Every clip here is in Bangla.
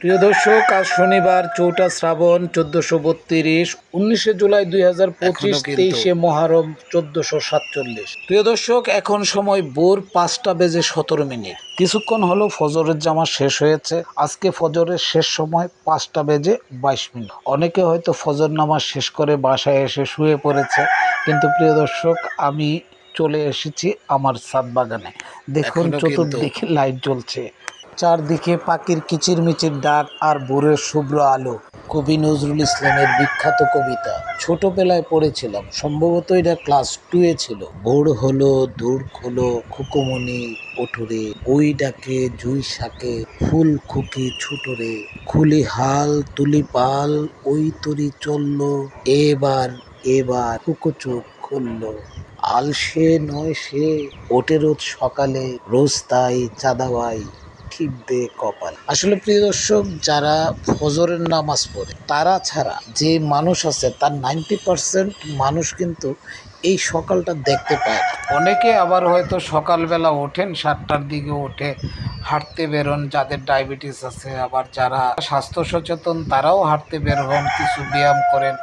প্রিয় দর্শক আজ শনিবার চৌঠা শ্রাবণ চোদ্দশো বত্রিশ উনিশে জুলাই দুই হাজার পঁচিশ তেইশে মহারম চোদ্দশো সাতচল্লিশ। প্রিয় দর্শক এখন সময় ভোর পাঁচটা বেজে সতেরো মিনিট। কিছুক্ষণ হলো ফজরের জামা শেষ হয়েছে। আজকে ফজরের শেষ সময় পাঁচটা বেজে বাইশ মিনিট। অনেকে হয়তো ফজর নামাজ শেষ করে বাসায় এসে শুয়ে পড়েছে। কিন্তু প্রিয় দর্শক আমি চলে এসেছি আমার ছাদ বাগানে দেখুন চতুর্দিকে লাইট জ্বলছে। চারদিকে পাখির কিচিরমিচির ডাক আর ভোরের শুভ্র আলো। কবি নজরুল ইসলামের বিখ্যাত কবিতা। ছোটবেলায় পড়েছিলাম। সম্ভবত এটা ক্লাস টু এ ছিল। ভোর হলো দূর হলো খুকুমনি ওঠরে, ওই ডাকে জুই শাকে, ফুল খুকি ছুটরে খুলি হাল, তুলি পাল, ওই তরি চলল, এবার এবার কুকুচুক খুললো। আল সে নয় সে ওটে রোজ সকালে, রোজ তাই চাঁদাবাই। ঠিকবে কপাল। আসলে প্রিয় দর্শক, যারা ফজরের নামাজ পড়ে, তারা ছাড়া যে মানুষ আছে, তার নাইনটি পার্সেন্ট মানুষ কিন্তু এই সকালটা দেখতে পায় না। অনেকে আবার হয়তো সকালবেলা ওঠেন, সাতটার দিকে ওঠে হাঁটতে বেরোন, যাদের ডায়াবেটিস আছে, আবার যারা স্বাস্থ্য সচেতন, তারাও হাঁটতে বের হন, কিছু ব্যায়াম করেন।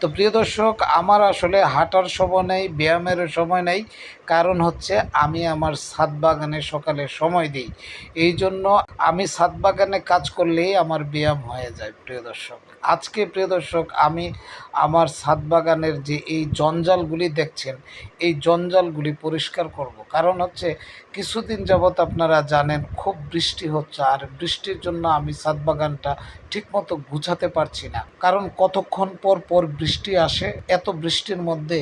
তো প্রিয় দর্শক, আমার আসলে হাঁটার সময় নেই, ব্যায়ামের সময় নেই। কারণ হচ্ছে আমি আমার ছাদ বাগানে সকালে সময় দিই। এই জন্য আমি ছাদ বাগানে কাজ করলেই আমার ব্যায়াম হয়ে যায়, প্রিয় দর্শক। আজকে, প্রিয় দর্শক, আমি আমার ছাদ বাগানের যে এই জঞ্জালগুলি দেখছেন, এই জঞ্জালগুলি পরিষ্কার করব। কারণ হচ্ছে কিছুদিন যাবৎ আপনারা জানেন খুব বৃষ্টি হচ্ছে আর বৃষ্টির জন্য আমি ছাদ বাগানটা ঠিকমতো গুছাতে পারছি না। কারণ কতক্ষণ পর পর বৃষ্টি আসে, এত বৃষ্টির মধ্যে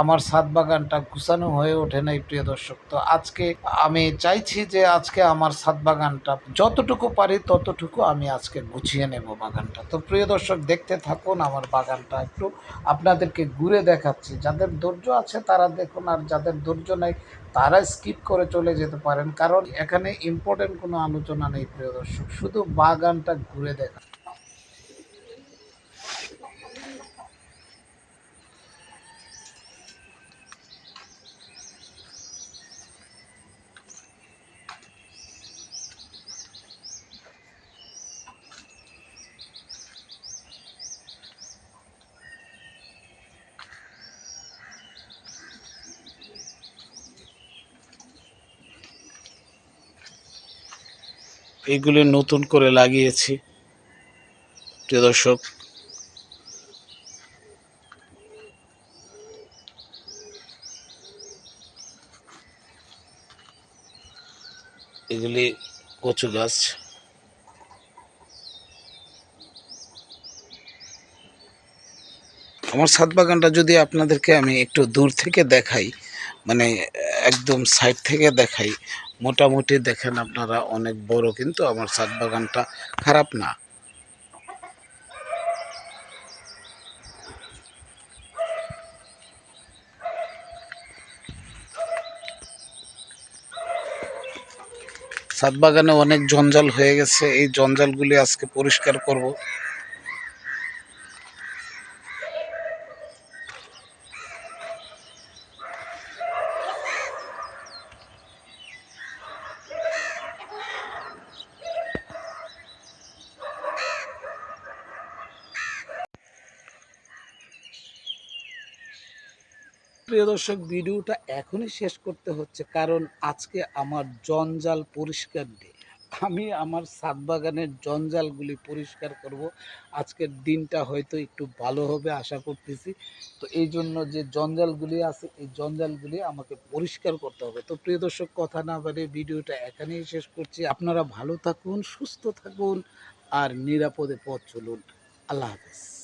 আমার ছাদ বাগানটা গুছানো হয়ে ওঠে নাই প্রিয় দর্শক। তো আজকে আমি চাইছি যে আজকে আমার ছাদ বাগানটা যতটুকু পারি ততটুকু আমি আজকে গুছিয়ে নেব বাগানটা। তো প্রিয় দর্শক, দেখতে থাকুন আমার বাগানটা একটু। আপনাদেরকে ঘুরে দেখাচ্ছি। যাদের ধৈর্য আছে তারা দেখুন, আর যাদের ধৈর্য নেই তারা স্কিপ করে চলে যেতে পারেন। কারণ এখানে ইম্পর্টেন্ট কোনো আলোচনা নেই প্রিয় দর্শক। শুধু বাগানটা ঘুরে দেখা। এইগুলি নতুন করে লাগিয়েছি। প্রিয় দর্শক, এগুলি কচু গাছ। আমার ছাদ বাগানটা যদি আপনাদেরকে আমি একটু দূর থেকে দেখাই মানে একদম সাইড থেকে দেখাই মোটামুটি দেখেন আপনারা, অনেক বড় কিন্তু আমার ছাদ বাগানটা খারাপ না। ছাদ বাগানে অনেক জঞ্জাল হয়ে গেছে, এই জঞ্জালগুলি আজকে পরিষ্কার করব। প্রিয় দর্শক, ভিডিওটা এখনই শেষ করতে হচ্ছে কারণ আজকে আমার জঞ্জাল পরিষ্কার ডে। আমি আমার ছাদ বাগানের জঞ্জালগুলি পরিষ্কার করব। আজকের দিনটা হয়তো একটু ভালো হবে আশা করতেছি। তো এই জন্য যে জঞ্জালগুলি আছে, এই জঞ্জালগুলি আমাকে পরিষ্কার করতে হবে। তো প্রিয় দর্শক, কথা না বাড়ে ভিডিওটা এখানেই শেষ করছি। আপনারা ভালো থাকুন, সুস্থ থাকুন আর নিরাপদে পথ চলুন। আল্লাহ হাফেজ।